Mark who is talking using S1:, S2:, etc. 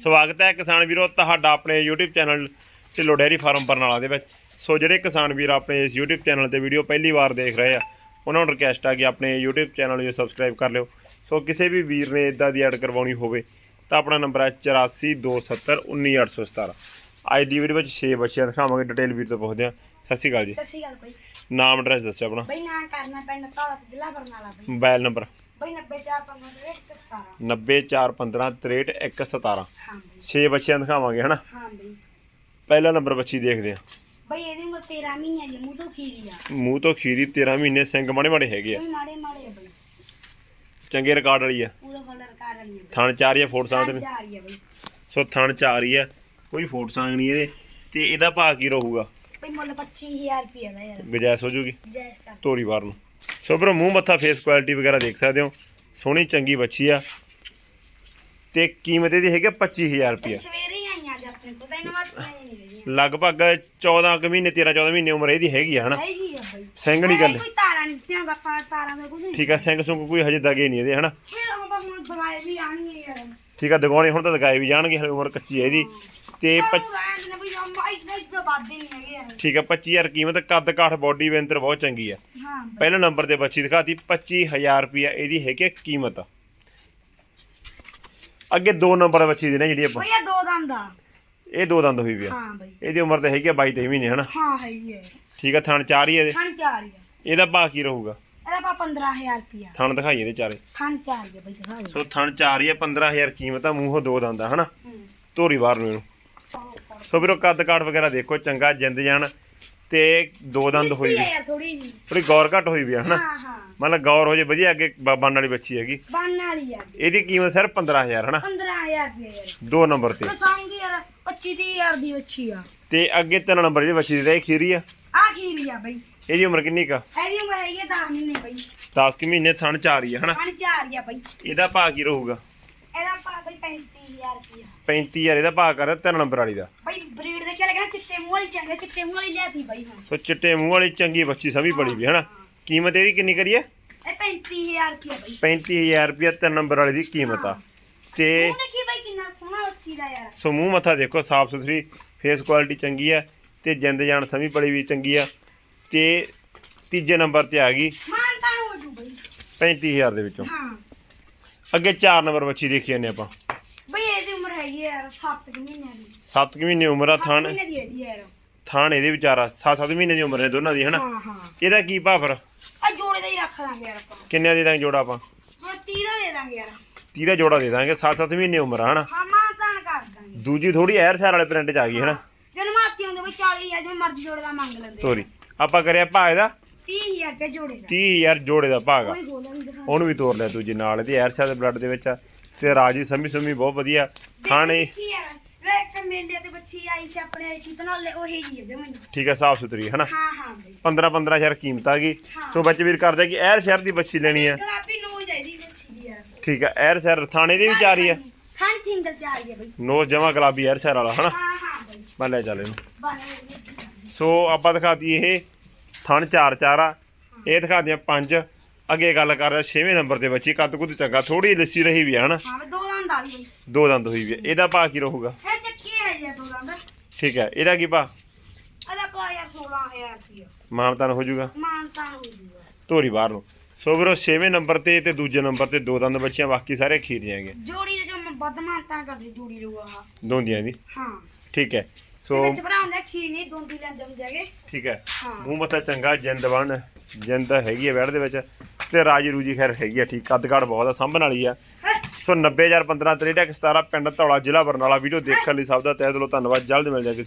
S1: ਸਵਾਗਤ ਹੈ ਕਿਸਾਨ ਵੀਰੋ ਤੁਹਾਡਾ ਆਪਣੇ YouTube channel Dhillon dairy farm Barnala ਦੇ ਵਿੱਚ। ਸੋ ਜਿਹੜੇ ਕਿਸਾਨ ਵੀਰ ਆਪਣੇ ਇਸ YouTube ਚੈਨਲ ਤੇ ਵੀਡੀਓ ਪਹਿਲੀ ਵਾਰ ਦੇਖ ਰਹੇ ਆ ਉਹਨਾਂ ਨੂੰ ਰਿਕਵੈਸਟ ਆ ਕਿ ਆਪਣੇ YouTube ਚੈਨਲ ਨੂੰ ਸਬਸਕ੍ਰਾਈਬ ਕਰ ਲਿਓ। ਸੋ ਕਿਸੇ ਵੀ ਵੀਰ ਨੇ ਇਦਾਂ ਦੀ ਐਡ ਕਰਵਾਉਣੀ ਹੋਵੇ ਤਾਂ ਆਪਣਾ ਨੰਬਰ ਹੈ 8427191817 ਅੱਜ ਦੀ ਵੀਡੀਓ ਵਿੱਚ 6 ਬੱਚਿਆਂ ਦਿਖਾਵਾਂਗੇ ਡਿਟੇਲ ਵੀਰ ਤੋਂ ਪੁੱਛਦੇ ਆ ਸਤਿ ਸ਼੍ਰੀ ਅਕਾਲ ਜੀ।
S2: ਸਤਿ ਸ਼੍ਰੀ ਅਕਾਲ ਬਈ।
S1: ਨਾਮ ਐਡਰੈਸ ਦੱਸਿਓ ਆਪਣਾ।
S2: ਬਈ ਨਾਂ ਕਰਨਾ ਪਿੰਡ ਧੌਲਾ ਜ਼ਿਲ੍ਹਾ ਬਰਨਾਲਾ ਬਈ।
S1: ਮੋਬਾਈਲ ਨੰਬਰ
S2: ਬਈ 90415 17
S1: 904153117
S2: ਹਾਂ ਬਈ
S1: 6 ਬੱਚਿਆਂ ਦਿਖਾਵਾਂਗੇ ਹਨਾ?
S2: ਹਾਂ ਬਈ
S1: ਪਹਿਲਾ ਨੰਬਰ ਬੱਚੀ ਦੇਖਦੇ ਆ
S2: ਬਈ ਇਹਦੀ ਉਮਰ 13 ਮਹੀਨੇ ਦੀ ਮੂੰਹ ਤੋਂ ਖੀਰੀ ਆ।
S1: ਮੂੰਹ ਤੋਂ ਖੀਰੀ 13 ਮਹੀਨੇ ਸਿੰਘ ਮਾੜੇ ਮਾੜੇ ਹੈਗੇ ਆ।
S2: ਮਾੜੇ ਮਾੜੇ ਆ ਬਈ।
S1: ਚੰਗੇ ਰਿਕਾਰਡ ਵਾਲੀ ਆ।
S2: ਪੂਰਾ ਫਲਰ ਕਰ ਰਹੀ ਆ
S1: ਥਣ ਚਾਰ ਹੀ ਆ ਫੋਟ ਸਾਹ
S2: ਬਈ
S1: ਤੇ
S2: ਜਾ ਰਹੀ ਆ ਬਈ।
S1: ਸੋ ਥਣ ਚਾਰ ਹੀ ਆ। ਕੋਈ ਸਾਂਗ ਨਹੀਂ ਇਹਦੇ। ਤੇ ਇਹਦਾ ਭਾਅ ਕੀ ਰਹੂਗਾ?
S2: ਬਈ ਮੁੱਲ 25000 ਰੁਪਏ ਦਾ ਯਾਰ।
S1: ਗੁਜਾਇਸ਼ ਹੋ ਜੂਗੀ?
S2: ਜੈਸ ਕਰ।
S1: ਤੋਰੀ ਵਾਰ ਨੂੰ। ਸੋ ਬਰੋ ਮੂੰਹ ਮੱਥਾ ਫੇਸ ਕੁਆਲਿਟੀ ਵਗੈਰਾ ਦੇਖ ਸਕਦੇ ਹੋ। ਸੋਹਣੀ ਚੰਗੀ ਬੱਚੀ ਆ। ਤੇ ਕੀਮਤ ਇਹਦੀ ਹੈਗੀ ਆ 25000 ਰੁਪਏ
S2: ਸਵੇਰੇ ਹੀ ਆਈਆਂ ਅੱਜ ਆਪਣੇ ਕੋਲ ਤੈਨੂੰ ਮਤ ਨਹੀਂ ਰਹੀ
S1: ਲਗਭਗ 14 ਕੁ ਮਹੀਨੇ 13 14 ਮਹੀਨੇ ਉਮਰ ਇਹਦੀ ਹੈਗੀ ਆ ਹਨਾ?
S2: ਹੈਗੀ ਆ ਬਈ।
S1: ਸਿੰਘ ਨਹੀਂ ਗੱਲ।
S2: ਕੋਈ ਤਾਰਾ ਨਹੀਂ ਦਿੱਤੀਆਂ ਗੱਪਾਂ ਤਾਰਾਂ ਦਾ ਕੁਝ ਨਹੀਂ
S1: ਠੀਕ ਆ ਸਿੰਘ ਸੁੰਗ ਕੋਈ ਹਜੇ ਦਗੇ ਨਹੀਂ ਇਹਦੇ ਹਨਾ?
S2: ਦਵਾਈ ਵੀ ਆਣੀ ਹੈ ਯਾਰ
S1: ਠੀਕ ਆ ਦਗਾਉਣੇ ਹੁਣ ਤਾਂ ਦਗਾਏ ਵੀ ਜਾਣਗੇ ਹਲੇ ਉਮਰ ਕੱਚੀ ਹੈ ਇਹਦੀ। ਤੇ
S2: ਅੰਮਾ ਨਹੀਂ ਹੈਗੇ ਯਾਰ
S1: ਠੀਕ ਆ 25000 ਕੀਮਤ ਕੱਦ ਕਾਠ ਬੋਡੀ ਵੈਂਤਰ ਬਹੁਤ ਚੰਗੀ ਆ।
S2: ਹਾਂ
S1: ਪਹਿਲੇ ਨੰਬਰ ਤੇ ਬੱਚੀ ਦਿਖਾਤੀ 25000 ਰੁਪਿਆ ਇਹਦੀ ਹੈਗੀ ਆ ਕੀਮਤ। ਅੱਗੇ ਦੋ ਨੰਬਰ ਬੱਚੀ ਦੀ ਨਾ ਜਿਹੜੀ ਆਪਾਂ
S2: ਬਈ ਇਹ ਦੋ ਦੰਦ ਆ।
S1: ਇਹ ਦੋ ਦੰਦ ਹੋਈ ਵੀ ਆ।
S2: ਹਾਂ ਬਈ।
S1: ਇਹਦੀ ਉਮਰ ਤਾਂ ਹੈਗੀ ਆ 22 23 ਮਹੀਨੇ ਹਨਾ?
S2: ਹਾਂ ਹੈਗੀ ਹੈ
S1: ਠੀਕ ਆ ਥਣ ਚਾਰ ਹੀ ਆ ਇਹਦੇ।
S2: ਥਣ ਚਾਰ ਹੀ ਆ।
S1: ਇਹਦਾ ਭਾਅ ਕੀ ਰਹੂਗਾ?
S2: ਇਹਦਾ ਪਾ 15000 ਰੁਪਿਆ
S1: ਥਣ ਦਿਖਾਈਏ ਇਹਦੇ ਚਾਰੇ।
S2: ਥਣ ਚਾਰ ਹੀ ਆ ਬਈ ਦਿਖਾ ਦੇ
S1: ਸੋ ਥਣ ਚਾਰ ਹੀ ਆ 15000 ਕੀਮਤ ਆ ਮੂੰਹੋਂ ਦੋ ਦੰਦ ਆ ਹਨਾ? ਧੋਰੀ ਬਾਹਰ ਨੂੰ ਇਹਨੂੰ। ਸੋ ਵੀਰੋ ਕੱਦ ਕਾਠ ਵਗੈਰਾ ਦੇਖੋ ਚੰਗਾ ਜਿੰਦ ਜਾਨ ਤੇ ਦੋ ਦੰਦ ਹੋਈ ਵੀ।
S2: ਯਾਰ ਥੋੜੀ ਜੀ।
S1: ਥੋੜੀ ਗੌਰ ਘੱਟ ਹੋਈ ਵੀ ਆ ਹਨਾ?
S2: ਹਾਂ ਹਾਂ।
S1: ਮਤਲਬ ਗੌਰ ਹੋ ਜੇ ਵਧੀਆ ਅੱਗੇ ਬ- ਬਣਨ ਵਾਲੀ ਬੱਚੀ ਹੈਗੀ।
S2: ਬੰਨ ਵਾਲੀ ਆ
S1: ਇਹਦੀ ਕੀਮਤ ਸਿਰਫ 15000 ਹਨਾ?
S2: 15000 ਰੁਪਿਆ ਯਾਰ।
S1: ਦੋ ਨੰਬਰ ਤੇ।
S2: ਉਹ ਸੰਗ ਯਾਰ 25 30000 ਦੀ ਵੱਛੀ ਆ।
S1: ਤੇ ਅੱਗੇ ਤਿੰਨ ਨੰਬਰ ਜਿਹੜੀ ਬੱਚੀ ਦੀ ਖੀਰੀ ਆ।
S2: ਆ ਖੀਰੀ ਆ ਬਈ।
S1: ਇਹਦੀ ਉਮਰ ਕਿੰਨੀ ਕਾ
S2: ਇਹਦੀ ਉਮਰ ਹੈਗੀ ਆ 10 ਮਹੀਨੇ ਬਈ।
S1: 10 ਕਿ ਮਹੀਨੇ ਥਣ ਚਾਰ ਹੀ ਆ ਹਨਾ?
S2: ਥਣ ਚਾਰ ਹੀ ਆ ਬਈ।
S1: ਇਹਦਾ ਭਾਅ ਕੀ ਰਹੂਗਾ?
S2: ਇਹਦਾ ਪਾ ਬਈ 35000 ਰੁਪਿਆ
S1: 35000 ਇਹਦਾ ਭਾਅ ਕਰਦਾ ਤਿੰਨ ਨੰਬਰ ਵਾਲੀ ਦਾ।
S2: ਬਈ ਬਰੀਡ ਦੇ ਕੇ ਲਗਾ ਚਿੱਟੇ ਮੂੰਹ ਵਾਲੀ ਚੰਗੇ ਚਿੱਟੇ ਮੂੰਹ ਵਾਲੀ ਲਿਆਤੀ ਬਈ ਹੁਣ।
S1: ਸੋ ਚਿੱਟੇ ਮੂੰਹ ਵਾਲੀ ਚੰਗੀ ਬੱਚੀ ਸਮੀ ਬੜੀ ਵੀ ਹਨਾ? ਕੀਮਤ ਇਹਦੀ ਕਿੰਨੀ ਕਰੀਏ?
S2: ਇਹ 35000 ਰੁਪਿਆ ਬਈ।
S1: 35000 ਰੁਪਏ ਤਿੰਨ ਨੰਬਰ ਵਾਲੀ ਦੀ ਕੀਮਤ ਆ। ਤੇ
S2: ਦੇਖੀ ਬਈ ਕਿੰਨਾ ਸੋਹਣਾ ਲੱਸੀ ਦਾ ਯਾਰ।
S1: ਸੋ ਮੂੰਹ ਮੱਥਾ ਦੇਖੋ ਸਾਫ਼ ਸੁਥਰੀ ਫੇਸ ਕੁਆਲਿਟੀ ਚੰਗੀ ਆ ਤੇ ਜਿੰਦ ਜਾਨ ਸਮੀ ਬੜੀ ਵੀ ਚੰਗੀ ਆ। ਤੇ ਤੀਜੇ ਨੰਬਰ ਤੇ ਆ ਗਈ
S2: ਮਾਨਤਾ ਹੋ ਜੂ ਬਈ।
S1: 35000 ਦੇ ਵਿੱਚੋਂ।
S2: ਹਾਂ।
S1: ਅੱਗੇ 4 ਨੰਬਰ ਬੱਚੀ ਦੇਖੀ ਜਾਂਦੇ ਆਪਾਂ।
S2: ਬਈ ਇਹਦੀ ਉਮਰ ਹੈਗੀ ਯਾਰ 7 ਮਹੀਨਿਆਂ ਦੀ।
S1: 7 ਮਹੀਨੇ ਉਮਰ ਆ ਥਾਣ
S2: ਮਹੀਨੇ ਦੀ ਇਹਦੀ ਯਾਰ।
S1: ਥਾਣ ਇਹਦੇ ਵਿਚਾਰਾ 7-7 ਮਹੀਨੇ ਦੀ ਉਮਰ ਨੇ ਦੋਨਾਂ ਦੀ ਹਨਾ?
S2: ਹਾਂ ਹਾਂ।
S1: ਇਹਦਾ ਕੀ ਭਾਅ ਫਿਰ?
S2: ਆ ਜੋੜੇ ਦਾ ਹੀ ਰੱਖ ਲਾਂਗੇ ਯਾਰ ਆਪਾਂ।
S1: ਕਿੰਨਿਆਂ ਦੇ ਦਾਂਗੇ ਜੋੜਾ ਆਪਾਂ?
S2: ਹੁਣ 30 ਦਾ ਦੇ ਦਾਂਗੇ ਯਾਰ।
S1: 30 ਦਾ ਜੋੜਾ ਦੇ ਦਾਂਗੇ 7-7 ਮਹੀਨੇ ਉਮਰ ਆ ਹਨਾ?
S2: ਹਾਂ ਮਾਨਤਾ ਕਰ ਦਾਂਗੇ।
S1: ਦੂਜੀ ਥੋੜੀ ਐਰ ਸ਼ਹਿਰ ਵਾਲੇ ਪ੍ਰਿੰਟ ਚ ਆ ਗਈ ਹਨਾ?
S2: ਜਨ ਮਾਤੀ ਹੁੰਦੇ ਬਈ 40 ਆ ਜਿਵੇਂ ਮਰਜ਼ੀ ਜੋੜੇ ਦਾ ਮੰਗ ਲੈਂਦੇ
S1: ਤੋਰੀ ਆਪਾਂ ਕਰਿਆ ਭਾਅ ਇਹਦਾ
S2: 30000 ਰੁਪਏ ਜੋੜੇ ਦਾ।
S1: 30000 ਜੋੜੇ ਦਾ ਭਾਅ ਗਾ
S2: ਕੋਈ ਗੋਲਾ ਨਹੀਂ ਦਿਖਾ
S1: ਉਹਨੂੰ ਵੀ ਤੋਰ ਲਿਆ ਦੂਜੀ ਨਾਲ ਇਹਦੀ ਐਰ ਸ਼ਹਿਰ ਦੇ ਬਲੱਡ ਦੇ ਵਿੱਚ ਆ। ਤੇ ਰਾਜੀ ਸਮੀ ਸਮੀ ਬਹੁਤ ਵਧੀਆ। ਖਾਣੇ
S2: ਦੇਖੀ ਯਾਰ ਵੇ ਇੱਕ ਮੇਲੇ ਤੇ ਬੱਚੀ ਆਈ ਸੀ ਆਪਣੇ ਕਿਤਨਾ ਉਹੀ ਜੀ ਜਮਨ
S1: ਠੀਕ ਆ ਸਾਫ਼ ਸੁਥਰੀ ਹਨਾ?
S2: ਹਾਂ ਹਾਂ ਬਈ।
S1: 15 15000 ਕੀਮਤ ਆ ਗਈ।
S2: ਹਾਂ।
S1: ਸੋ ਬੱਚੇ ਵੀਰ ਕਰਦੇ ਕਿ ਐਰ ਸ਼ਹਿਰ ਦੀ ਬੱਚੀ ਲੈਣੀ ਆ।
S2: ਗੁਲਾਬੀ ਨੋ ਜਾਈਦੀ ਬੱਚੀ ਦੀ ਯਾਰ
S1: ਠੀਕ ਆ ਐਰ ਸ਼ਹਿਰ ਥਾਣੇ ਦੇ ਵਿੱਚ ਆ ਰਹੀ ਆ।
S2: ਖਾਣ ਸਿੰਗਲ ਚ ਆ ਰਹੀ ਹੈ ਬਈ।
S1: ਨੋਸ ਜਮਾ ਗੁਲਾਬੀ ਐਰ ਸ਼ਹਿਰ ਵਾਲਾ ਹਨਾ?
S2: ਹਾਂ ਹਾਂ ਬਈ।
S1: ਮੈਂ ਲੈ ਚੱਲ ਇਹਨੂੰ।
S2: ਬਾਰੇ
S1: ਸੋ ਆਪਾਂ ਦਿਖਾਤੀ ਇਹ ਥਣ ਚਾਰ ਚਾਰ ਆ। ਇਹ ਦਿਖਾਦੀਆਂ ਪੰਜ। ਅੱਗੇ ਗੱਲ ਕਰਦੇ ਛੇਵੇਂ ਨੰਬਰ ਤੇ ਬੱਚੀ ਕੱਦ ਕੁੱਦ ਚੰਗਾ ਥੋੜੀ ਲੱਸੀ ਰਹੀ ਵੀ ਆ ਹਨਾ?
S2: ਹਾਂ ਬਈ ਦੋ ਦੰਦ ਆ
S1: ਦੋ ਹੋਈ ਵੀ ਆ। ਇਹਦਾ ਭਾਅ ਕੀ ਰਹੂਗਾ?
S2: ਇਹ ਚੱਕੀ ਹੈ ਜੀ ਦੋ ਦੰਦ।
S1: ਠੀਕ ਹੈ ਇਹਦਾ ਕੀ ਭਾਅ?
S2: ਇਹਦਾ ਪਾ ਯਾਰ 16000 ਰੁਪਏ
S1: ਮਾਨਤਾਨ ਹੋ ਜਾਊਗਾ
S2: ਮਾਨਤਾ ਹੋ ਜੂਗਾ।
S1: ਧੋਰੀ ਬਾਹਰ ਨੂੰ। ਸੋ ਵੀਰੋ ਛੇਵੇਂ ਨੰਬਰ ਤੇ ਤੇ ਦੂਜੇ ਨੰਬਰ ਤੇ ਦੋ ਦੰਦ ਬੱਚੀਆਂ ਬਾਕੀ ਸਾਰੇ ਖੀਰ ਜਾਣਗੇ
S2: ਜੋੜੀ ਦੇ ਜੋ ਮੈਂ ਵੱਧ ਮਾਨਤਾ ਕਰਦੀ ਜੋੜੀ ਆਹ।
S1: ਦੋਂਦੀਆਂ ਦੀ?
S2: ਹਾਂ।
S1: ਠੀਕ ਹੈ। ਸੋ
S2: ਵਿੱਚ ਭਰਾਉਂਦੇ ਖੀਰ ਨਹੀਂ ਦੋਂਦੀ ਲੈਂਦੇ ਹੁੰਦੇ ਹੈਗੇ।
S1: ਠੀਕ ਹੈ।
S2: ਹਾਂ।
S1: ਮੂੰਹ ਮੱਥਾ ਚੰਗਾ ਜਿੰਦ ਬਣ ਜਿੰਦ ਹੈਗੀ ਆ ਵੈੜ ਦੇ ਵਿੱਚ। ਤੇ ਰਾਜੀ ਰੂਜੀ ਖੈਰ ਹੈਗੀ ਆ ਠੀਕ ਕੱਦ ਕਾਠ ਬਹੁਤ ਆ ਸਾਂਭਣ ਵਾਲੀ ਆ।
S2: ਹੈਂ?
S1: ਸੋ 90015 63 17 ਪਿੰਡ ਧੌਲਾ ਜ਼ਿਲ੍ਹਾ ਬਰਨਾਲਾ ਵੀਡੀਓ ਦੇਖਣ ਲਈ ਸਭ ਦਾ ਤਹਿ ਦਿਲੋਂ ਧੰਨਵਾਦ ਜਲਦ ਮਿਲ ਜਾ ਕਿਸੇ